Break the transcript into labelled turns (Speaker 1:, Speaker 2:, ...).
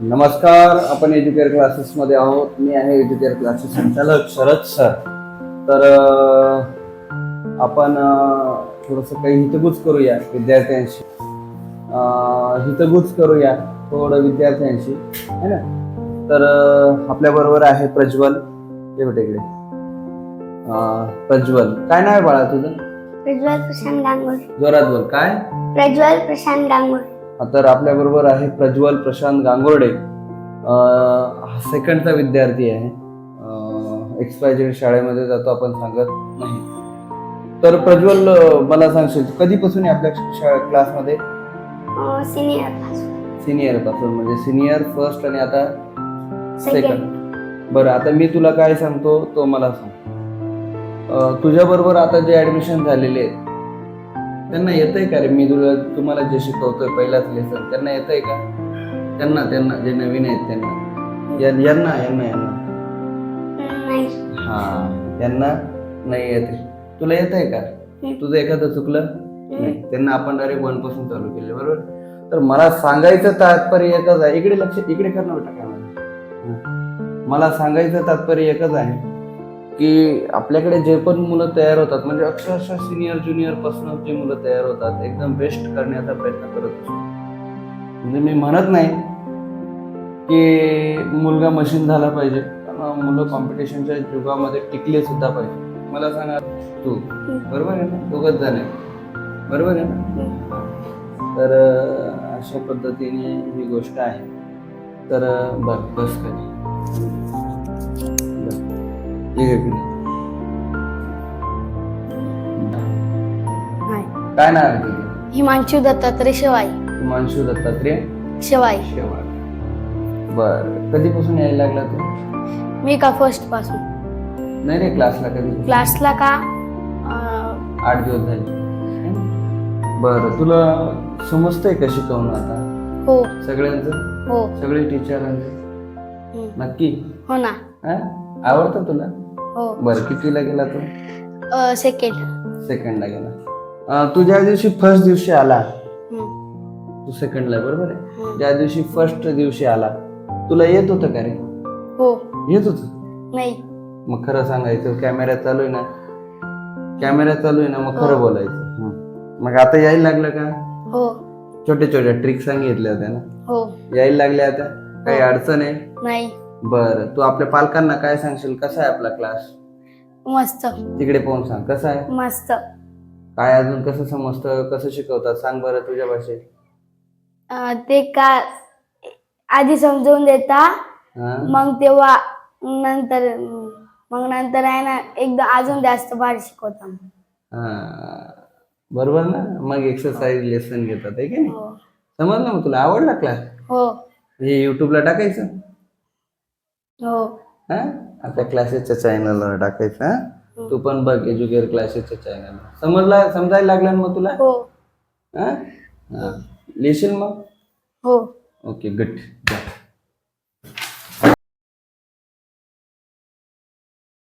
Speaker 1: नमस्कार आपण Educare classes मध्ये आहोत. मी आहे एज्युकेअर क्लासेस संचालक शरद सर. तर आपण थोडस काही हितगुज करूया विद्यार्थ्यांशी. हितगुज करूया थोडं विद्यार्थ्यांशी है ना? तर आपल्या बरोबर आहे प्रज्वल. बेटा इकडे. प्रज्वल. काय नाव आहे बाळा तुझं?
Speaker 2: प्रज्वल प्रशांत गांगुळ.
Speaker 1: जोरात बोल. काय?
Speaker 2: प्रज्वल प्रशांत गांगुळ.
Speaker 1: तर आपल्या बरोबर आहे प्रज्वल प्रशांत गांगोर्डे. हा सेकंडचा विद्यार्थी आहे. एक्सपायझेड शाळेमध्ये जातो आपण सांगत नाही. तर प्रज्वल मला सांगशील कधीपासून आहे आपल्या शाळा क्लासमध्ये?
Speaker 2: सिनियर
Speaker 1: सिनियरपासून. म्हणजे सिनियर फर्स्ट आणि आता
Speaker 2: सेकंड
Speaker 1: सेकंड बरं आता मी तुला काय सांगतो तो मला सांग. तुझ्या बरोबर आता जे ऍडमिशन झालेले आहेत त्यांना येतंय का रे? मी तुला तुम्हाला जे शिकवतोय पहिलाच लेसन त्यांना येतंय का? त्यांना त्यांना जे नवीन आहेत त्यांना. या- यांना यांना यांना.
Speaker 2: नाही.
Speaker 1: हा यांना नाही येते. तुला येत आहे का तुझं एखादं चुकलं? नाही. त्यांना आपण डायरेक्ट वनपासून चालू केले बरोबर? तर मला सांगायचं तात्पर्य एकच आहे. इकडे लक्ष इकडे करणं बेटा काय मला सांगायचं तात्पर्य एकच आहे. की आपल्याकडे जे पण मुलं तयार होतात म्हणजे अक्षरशः सिनियर ज्युनियरपासून जे मुलं तयार होतात एकदम बेस्ट करण्याचा प्रयत्न करत असतो. म्हणजे मी म्हणत नाही की मुलगा मशीन झाला पाहिजे मुलं कॉम्पिटिशनच्या युगामध्ये टिकले सुद्धा पाहिजे. मला सांगा तू बरोबर आहे ना? दोघंच जण बरोबर आहे ना? तर अशा पद्धतीने ही गोष्ट आहे. तर बघ बस कधी. काय नाव आहे तुझे?
Speaker 2: हिमांशू दत्तात्रय शिवाई.
Speaker 1: हिमांशू दत्तात्रय
Speaker 2: शिवाई.
Speaker 1: शेवाळ बर. कधीपासून यायला लागला तू?
Speaker 2: मी का फर्स्टपासून?
Speaker 1: नाही रे क्लासला कधी
Speaker 2: क्लासला का अं,
Speaker 1: आठ दिवस झाले. बर. तुला समजतंय का शिकवणं आता?
Speaker 2: हो.
Speaker 1: सगळ्यांचं?
Speaker 2: हो.
Speaker 1: सगळे टीचरांचं
Speaker 2: हम्म.
Speaker 1: नक्की?
Speaker 2: हो ना.
Speaker 1: हा? आवडतं तुला?
Speaker 2: हो.
Speaker 1: बरं कितीला गेला तू?
Speaker 2: सेकंड
Speaker 1: सेकंडला गेला. अं, तू ज्या दिवशी फर्स्ट दिवशी आला तू सेकंडला बरोबर आहे? ज्या दिवशी फर्स्ट दिवशी आला तुला येत होतं का रे?
Speaker 2: हो.
Speaker 1: येत होतं?
Speaker 2: नाही.
Speaker 1: मग खरं सांगायचं कॅमेरा चालू आहे ना? कॅमेरा चालू आहे ना मग खरं बोलायचं. हं. मग आता यायला लागलं का?
Speaker 2: हो.
Speaker 1: छोट्या छोट्या ट्रिक सांगितल्या होत्या ना?
Speaker 2: हो.
Speaker 1: यायला लागल्या आता? काही
Speaker 2: हो.
Speaker 1: अडचण आहे?
Speaker 2: नाही.
Speaker 1: बर तू आपल्या पालकांना काय सांगशील? कसा आहे आपला क्लास
Speaker 2: मस्त.
Speaker 1: तिकडे पाहून सांग कसा आहे?
Speaker 2: मस्त.
Speaker 1: काय अजून कसं समजतं? कसं शिकवतात? सांग बरं तुझ्या भाषेत.
Speaker 2: अं, ते का आधी समजवून देता
Speaker 1: हा?
Speaker 2: मग तेव्हा नंतर मग नंतर आहे ना एकदम अजून जास्त भारी शिकवता.
Speaker 1: हा. बरोबर ना? मग एक्सरसाइज लेसन घेतात आहे की नाही?
Speaker 2: हो.
Speaker 1: समजलं मग तुला? आवडला क्लास
Speaker 2: हो.
Speaker 1: हे युट्यूबला टाकायचं?
Speaker 2: हो.
Speaker 1: हा? आपल्या क्लासेसच्या चॅनलला टाकायचं हा? तू पण बघ एज्युकेअर क्लासेसच्या चॅनल समजला समजायला लागला ना मग तुला?
Speaker 2: हो.
Speaker 1: हा? हा. लिहिशील मग?
Speaker 2: हो.
Speaker 1: Okay good